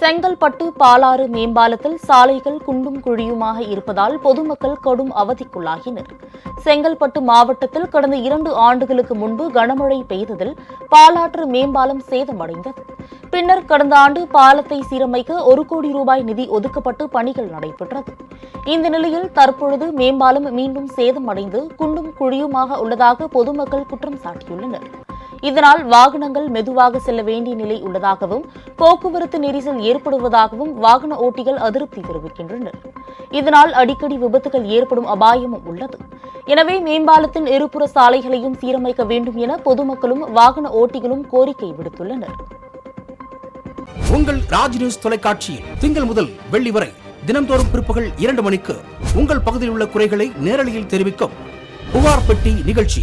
செங்கல்பட்டு பாலாறு மேம்பாலத்தில் சாலைகள் குண்டும் குழியுமாக இருப்பதால் பொதுமக்கள் கடும் அவதிக்குள்ளாகினர். செங்கல்பட்டு மாவட்டத்தில் கடந்த இரண்டு ஆண்டுகளுக்கு முன்பு கனமழை பெய்ததில் பாலாற்று மேம்பாலம் சேதமடைந்தது. பின்னர் கடந்த ஆண்டு பாலத்தை சீரமைக்க ஒரு கோடி ரூபாய் நிதி ஒதுக்கப்பட்டு பணிகள் நடைபெற்றது. இந்த நிலையில் தற்பொழுது மேம்பாலம் மீண்டும் சேதமடைந்து குண்டும் குழியுமாக உள்ளதாக பொதுமக்கள் குற்றம் சாட்டியுள்ளனர். இதனால் வாகனங்கள் மெதுவாக செல்ல வேண்டிய நிலை உள்ளதாகவும் போக்குவரத்து நெரிசல் ஏற்படுவதாகவும் வாகன ஓட்டிகள் அதிருப்தி தெரிவிக்கின்றனர். இதனால் அடிக்கடி விபத்துகள் ஏற்படும் அபாயமும் உள்ளது. எனவே மேம்பாலத்தின் இருபுற சாலைகளையும் சீரமைக்க வேண்டும் என பொதுமக்களும் வாகன ஓட்டிகளும் கோரிக்கை விடுத்துள்ளனர். உங்கள் ராஜ் நியூஸ் தொலைக்காட்சியில் திங்கள் முதல் வெள்ளி வரை தினம்தோறும் பிற்பகல் இரண்டு மணிக்கு உங்கள் பகுதியில் உள்ள குறைகளை நேரலையில் தெரிவிக்கும் புகார் பெட்டி நிகழ்ச்சி.